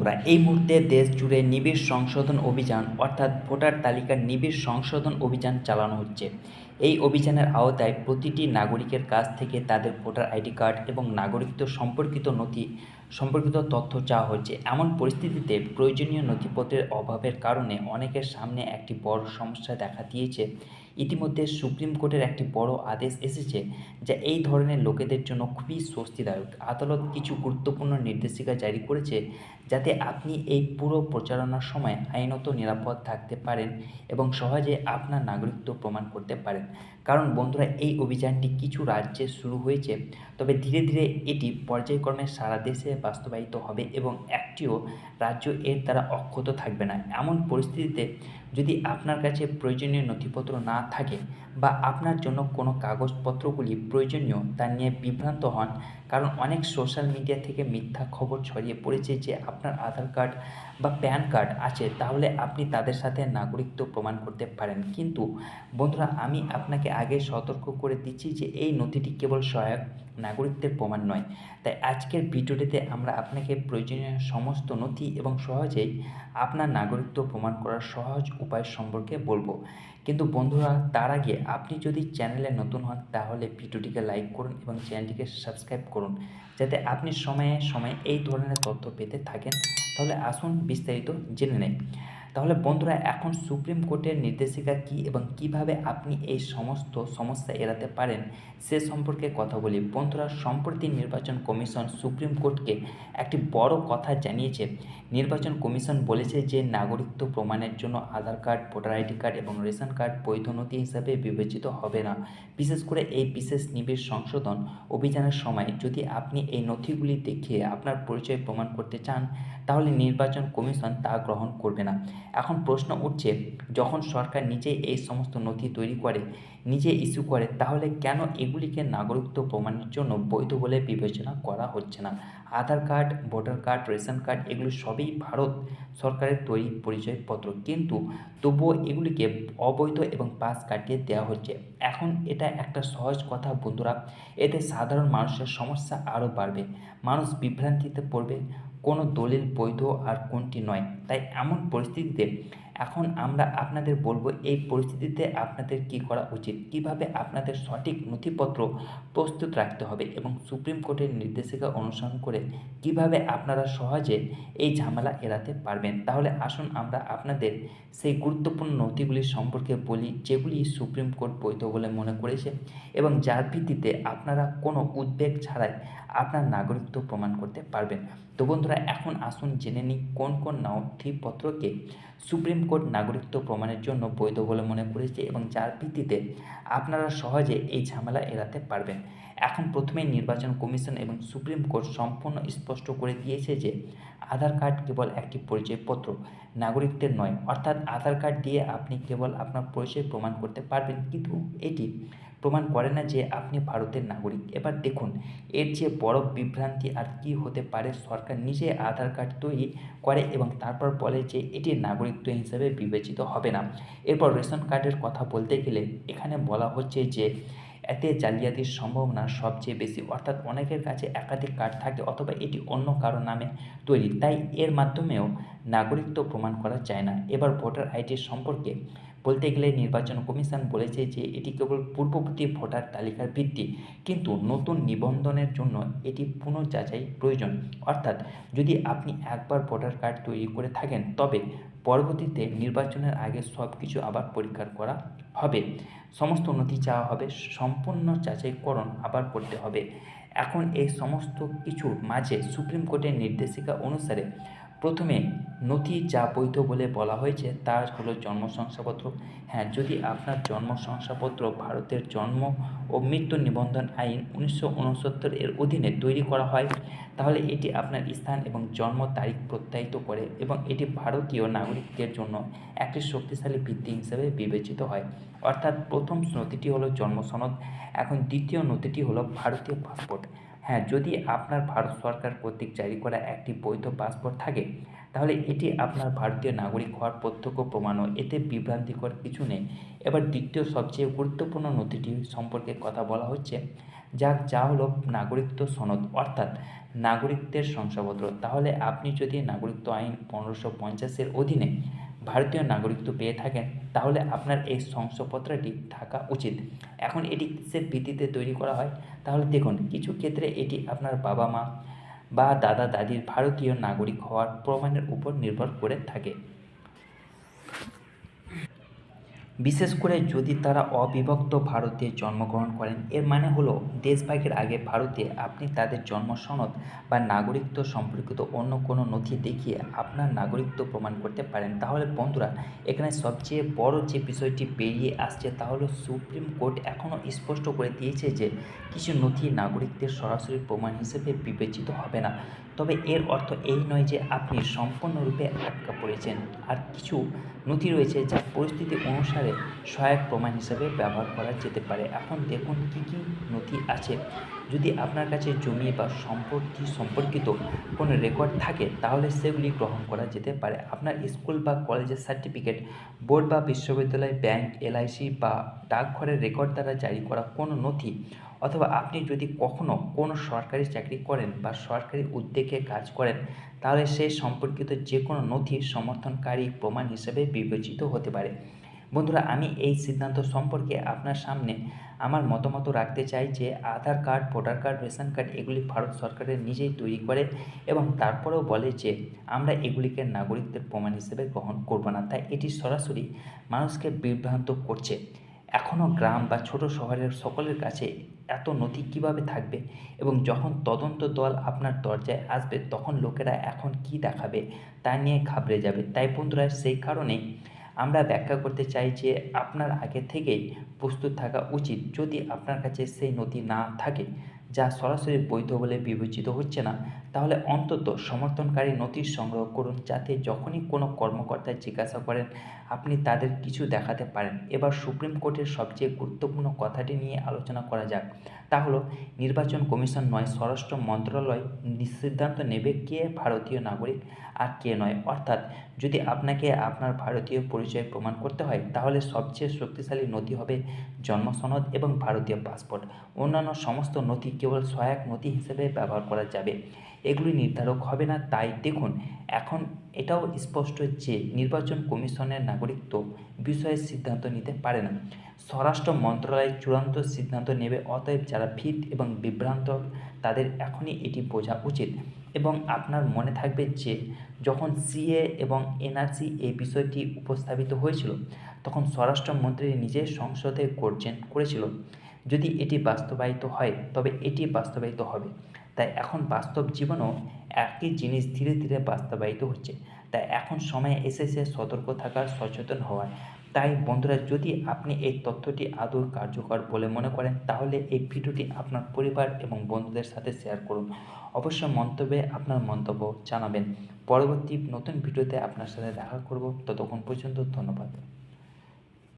তোরা এই মুহূর্তে দেশ জুড়ে নিবিড় সংশোধন অভিযান, অর্থাৎ ভোটার তালিকার নিবিড় সংশোধন অভিযান চালানো হচ্ছে। এই অভিযানের আওতায় প্রতিটি নাগরিকের কাছ থেকে তাদের ভোটার আইডি কার্ড এবং নাগরিকত্ব সম্পর্কিত নথি, সম্পর্কিত তথ্য চাওয়া হচ্ছে। এমন পরিস্থিতিতে প্রয়োজনীয় নথিপত্রের অভাবের কারণে অনেকের সামনে একটি বড় সমস্যা দেখা দিয়েছে। ইতিমধ্যে সুপ্রিম কোর্টের একটি বড় আদেশ এসেছে যা এই ধরনের লোকেদের জন্য খুবই স্বস্তিদায়ক। আদালত কিছু গুরুত্বপূর্ণ নির্দেশিকা জারি করেছে যাতে আপনি এই পুরো প্রচারণার সময় আইনত নিরাপদ থাকতে পারেন এবং সহজে আপনার নাগরিকত্ব প্রমাণ করতে পারেন। কারণ বন্ধুরা, এই অভিযানটি কিছু রাজ্যে শুরু হয়েছে, তবে ধীরে ধীরে এটি পর্যায়ক্রমে সারা দেশে বাস্তবায়িত হবে এবং একটিও রাজ্য এর দ্বারা অক্ষত থাকবে না। এমন পরিস্থিতিতে যদি আপনার কাছে প্রয়োজনীয় নথিপত্র না থাকে বা আপনার জন্য কোনো কাগজপত্রগুলি প্রয়োজনীয় তা নিয়ে বিভ্রান্ত হন কারণ অনেক সোশ্যাল মিডিয়া থেকে মিথ্যা খবর ছড়িয়ে পড়েছে যে আপনার আধার কার্ড বা প্যান কার্ড আছে, তাহলে আপনি তাদের সাথে নাগরিকত্ব প্রমাণ করতে পারেন। কিন্তু বন্ধুরা, আমি আপনাকে আগে সতর্ক করে দিচ্ছি যে এই নথিটি কেবল সহায়ক নাগরিকত্বের প্রমাণ নয়। তাই আজকের ভিডিওটিতে আমরা আপনাকে প্রয়োজনীয় সমস্ত নথি এবং সহজেই আপনার নাগরিকত্ব প্রমাণ করার সহজ উপায় সম্পর্কে বলব। কিন্তু বন্ধুরা, তার আগে আপনি যদি চ্যানেলে নতুন হন, তাহলে ভিডিওটিকে লাইক করুন এবং চ্যানেলটিকে সাবস্ক্রাইব করুন। যাতে আপনি সময়ে সময়ে এই ধরনের তথ্য পেতে থাকেন। তাহলে আসুন বিস্তারিত জেনে নেই। তাহলে বন্ধুরা, এখন সুপ্রিম কোর্টের নির্দেশিকা কী এবং কীভাবে আপনি এই সমস্ত সমস্যা এড়াতে পারেন সে সম্পর্কে কথা বলি। বন্ধুরা, সম্প্রতি নির্বাচন কমিশন সুপ্রিম কোর্টকে একটি বড় কথা জানিয়েছে। নির্বাচন কমিশন বলেছে যে, নাগরিকত্ব প্রমাণের জন্য Aadhaar card, voter ID card এবং রেশন কার্ড বৈধ নথি হিসাবে বিবেচিত হবে না। বিশেষ করে এই বিশেষ নিবিড় সংশোধন অভিযানের সময় যদি আপনি এই নথিগুলি দেখিয়ে আপনার পরিচয় প্রমাণ করতে চান, তাহলে নির্বাচন কমিশন তা গ্রহণ করবে না। এখন প্রশ্ন উঠছে, যখন সরকার নিজেই এই সমস্ত নথি তৈরি করে নিজে ইস্যু করে, তাহলে কেন এগুলিকে নাগরিকত্ব প্রমাণের জন্য বৈধ বলে বিবেচনা করা হচ্ছে না? Aadhaar card, voter card, ration card, এগুলো সবই ভারত সরকারের তৈরি পরিচয়পত্র। কিন্তু তবুও এগুলিকে অবৈধ এবং পাস কাটিয়ে দেওয়া হচ্ছে। এখন এটা একটা সহজ কথা বন্ধুরা, এতে সাধারণ মানুষের সমস্যা আরও বাড়বে। মানুষ বিভ্রান্তিতে পড়বে কোনো দলিল বৈধ আর কোনটি নয়। তাই এমন পরিস্থিতিতে এখন আমরা আপনাদের বলব, এই পরিস্থিতিতে আপনাদের কি করা উচিত? কীভাবে আপনাদের সঠিক নথিপত্র প্রস্তুত রাখতে হবে এবং সুপ্রিম কোর্টের নির্দেশিকা অনুসরণ করে কীভাবে আপনারা সহজে এই ঝামেলা এড়াতে পারবেন? তাহলে আসুন আমরা আপনাদের সেই গুরুত্বপূর্ণ নথিগুলি সম্পর্কে বলি, যেগুলি সুপ্রিম কোর্ট বৈধ বলে মনে করেছে এবং যার ভিত্তিতে আপনারা কোনো উদ্বেগ ছাড়াই আপনার নাগরিকত্ব প্রমাণ করতে পারবেন। তো বন্ধুরা, এখন আসুন জেনে নিই কোন কোন নথিপত্রকে সুপ্রিম কোর্ট নাগরিকত্ব প্রমাণের জন্য বৈধ বলে মনে করেছে এবং যার ভিত্তিতে আপনারা সহজে এই ঝামেলা এড়াতে পারবেন। এখন প্রথমেই নির্বাচন কমিশন এবং সুপ্রিম কোর্ট সম্পূর্ণ স্পষ্ট করে দিয়েছে যে আধার কার্ড কেবল একটি পরিচয়পত্র, নাগরিকদের নয়। অর্থাৎ আধার কার্ড দিয়ে আপনি কেবল আপনার পরিচয় প্রমাণ করতে পারবেন। কিন্তু এটি প্রমাণ করে না যে আপনি ভারতের নাগরিক। এবার দেখুন, এর যে বড় বিভ্রান্তি আর কি হতে পারে, সরকার নিজে আধার কার্ড তৈরি করে এবং তারপর বলে যে এটি নাগরিকত্ব হিসেবে বিবেচিত হবে না। এরপর রেশন কার্ডের কথা বলতে গেলে, এখানে বলা হচ্ছে যে এতে জালিয়াতির সম্ভাবনা সবচেয়ে বেশি। অর্থাৎ অনেকের কাছে একাধিক কার্ড থাকে অথবা এটি অন্য কারও নামে তৈরি। তাই এর মাধ্যমেও নাগরিকত্ব প্রমাণ করা যায় না। এবার ভোটার আইডির সম্পর্কে বলতে গেলে নির্বাচন কমিশন বলেছে যে এটি কেবল পূর্ববর্তী ভোটার তালিকার ভিত্তি, কিন্তু নতুন নিবন্ধনের জন্য এটি পুনঃযাচাই প্রয়োজন। অর্থাৎ যদি আপনি একবার ভোটার কার্ড তৈরি করে থাকেন, তবে পরবর্তীতে নির্বাচনের আগে সব কিছু আবার পরীক্ষা করা হবে। সমস্ত নথি চাওয়া হবে, সম্পূর্ণ যাচাইকরণ আবার করতে হবে। এখন এই সমস্ত কিছুর মাঝে সুপ্রিম কোর্টের নির্দেশিকা অনুসারে প্রথমে নথি যা বৈধ বলে বলা হয়েছে তা হলো জন্ম শংসাপত্র। হ্যাঁ যদি আপনার জন্ম শংসাপত্র ভারতের জন্ম ও মৃত্যু নিবন্ধন আইন উনিশশো উনসত্তর এর অধীনে তৈরি করা হয়, তাহলে এটি আপনার স্থান এবং জন্ম তারিখ প্রত্যায়িত করে এবং এটি ভারতীয় নাগরিকদের জন্য একটি শক্তিশালী ভিত্তি হিসেবে বিবেচিত হয়। অর্থাৎ প্রথম নথিটি হলো জন্ম সনদ, এখন দ্বিতীয় নথিটি হলো ভারতীয় পাসপোর্ট। হ্যাঁ যদি আপনার ভারত সরকার কর্তৃক জারি করা একটি বৈধ পাসপোর্ট থাকে, তাহলে এটি আপনার ভারতীয় নাগরিক হওয়ার প্রত্যক্ষ প্রমাণও। এতে বিভ্রান্তিকর কিছু নেই। এবার দ্বিতীয় সবচেয়ে গুরুত্বপূর্ণ নথিটি সম্পর্কে কথা বলা হচ্ছে, যা যা হলো নাগরিকত্ব সনদ, অর্থাৎ নাগরিকদের শংসাপত্র। তাহলে আপনি যদি নাগরিকত্ব আইন পনেরোশো পঞ্চাশের অধীনে ভারতীয় নাগরিকত্ব পেয়ে থাকেন, তাহলে আপনার এই শংসাপত্রটি থাকা উচিত। এখন এটি কিসের ভিত্তিতে তৈরি করা হয়? তাহলে দেখুন, কিছু ক্ষেত্রে এটি আপনার বাবা মা বা দাদা দাদির ভারতীয় নাগরিক হওয়ার প্রমাণের উপর নির্ভর করে থাকে। বিশেষ করে যদি তারা অবিভক্ত ভারতে জন্মগ্রহণ করেন, এর মানে হলো দেশভাগের আগে ভারতে আপনি তাদের জন্ম সনদ বা নাগরিকত্ব সম্পর্কিত অন্য কোনো নথি দেখিয়ে আপনার নাগরিকত্ব প্রমাণ করতে পারেন। তাহলে বন্ধুরা, এখানে সবচেয়ে বড় যে বিষয়টি বেরিয়ে আসছে তা হলো সুপ্রিম কোর্ট এখনও স্পষ্ট করে দিয়েছে যে কিছু নথি নাগরিকদের সরাসরি প্রমাণ হিসেবে বিবেচিত হবে না। তবে এর অর্থ এই নয় যে আপনি সম্পূর্ণরূপে আটকা পড়েছেন। আর কিছু নথি রয়েছে যা পরিস্থিতি অনুসারে সহায়ক প্রমাণ হিসেবে ব্যবহার করা যেতে পারে। এখন দেখুন কী কী নথি আছে। যদি আপনার কাছে জমি বা সম্পত্তি সম্পর্কিত কোনো রেকর্ড থাকে, তাহলে সেগুলি গ্রহণ করা যেতে পারে। আপনার স্কুল বা কলেজের সার্টিফিকেট বোর্ড বা বিশ্ববিদ্যালয় ব্যাংক এলআইসি বা ডাকঘরের রেকর্ড দ্বারা জারি করা কোনো নথি, অথবা আপনি যদি কখনও কোনো সরকারি চাকরি করেন বা সরকারি উদ্যোগে কাজ করেন, তাহলে সেই সম্পর্কিত যে কোনো নথি সমর্থনকারী প্রমাণ হিসেবে বিবেচিত হতে পারে। বন্ধুরা, আমি এই সিদ্ধান্ত সম্পর্কে আপনার সামনে আমার মতামত রাখতে চাই যে Aadhaar card, voter card, ration card এগুলি ভারত সরকারের নিজেই তৈরি করে এবং তারপরেও বলে যে আমরা এগুলিকে নাগরিকদের প্রমাণ হিসেবে গ্রহণ করব না। তাই এটি সরাসরি মানুষকে বিভ্রান্ত করছে। এখনও গ্রাম বা ছোট শহরের সকলের কাছে এত নথি কীভাবে থাকবে? এবং যখন তদন্ত দল আপনার দরজায় আসবে, তখন লোকেরা এখন কি দেখাবে তা নিয়ে ঘাবড়ে যাবে। তাই বন্ধুরা, সেই কারণেই আমরা ব্যাখ্যা করতে চাই যে আপনার আগে থেকেই প্রস্তুত থাকা উচিত যদি আপনার কাছে সেই নথি না থাকে, যা সরাসরি বৈধ বলে বিবেচিত হচ্ছে না। তাহলে অন্তত সমর্থনকারী নথি সংগ্রহ করুন যাতে যখনই কোনো কর্মকর্তা জিজ্ঞাসা করেন, আপনি তাদের কিছু দেখাতে পারেন। এবার সুপ্রিম কোর্টের সবচেয়ে গুরুত্বপূর্ণ কথাটি নিয়ে আলোচনা করা যাক। তা হলো, নির্বাচন কমিশন নয়, স্বরাষ্ট্র মন্ত্রণালয় সিদ্ধান্ত নেবে কে ভারতীয় নাগরিক আর কে নয়। অর্থাৎ, যদি আপনাকে আপনার ভারতীয় পরিচয় প্রমাণ করতে হয়, তাহলে সবচেয়ে শক্তিশালী নথি হবে জন্ম সনদ এবং ভারতীয় পাসপোর্ট। অন্যান্য সমস্ত নথি কেবল সহায়ক নথি হিসেবে ব্যবহার করা যাবে। এগুলি নির্ধারক হবে না। তাই দেখুন, এখন এটাও স্পষ্ট যে নির্বাচন কমিশনের নাগরিকত্ব বিষয়ে সিদ্ধান্ত নিতে পারে না। স্বরাষ্ট্র মন্ত্রণালয় চূড়ান্ত সিদ্ধান্ত নেবে, অতএব যারা ফিট এবং বিভ্রান্ত, তাদের এখনই এটি বোঝা উচিত। এবং আপনার মনে থাকবে যে, যখন সিএ এবং এনআরসি এই বিষয়টি উপস্থাপিত হয়েছিল, তখন স্বরাষ্ট্রমন্ত্রী নিজে সংসদে গর্জন করেছিল। যদি এটি বাস্তবায়িত হয়, তবে এটি বাস্তবায়িত হবে। তাই এখন বাস্তব জীবনেও একই জিনিস ধীরে ধীরে বাস্তবায়িত হচ্ছে। তাই এখন সময় এসেছে সতর্ক থাকার সচেতন হওয়ার। তাই বন্ধুরা, যদি আপনি এই তথ্যটি আদৌ কার্যকর বলে মনে করেন, তাহলে এই ভিডিওটি আপনার পরিবার এবং বন্ধুদের সাথে শেয়ার করুন। অবশ্যই মন্তব্যে আপনার মন্তব্য জানাবেন। পরবর্তী নতুন ভিডিওতে আপনার সাথে দেখা করব। ততক্ষণ পর্যন্ত ধন্যবাদ।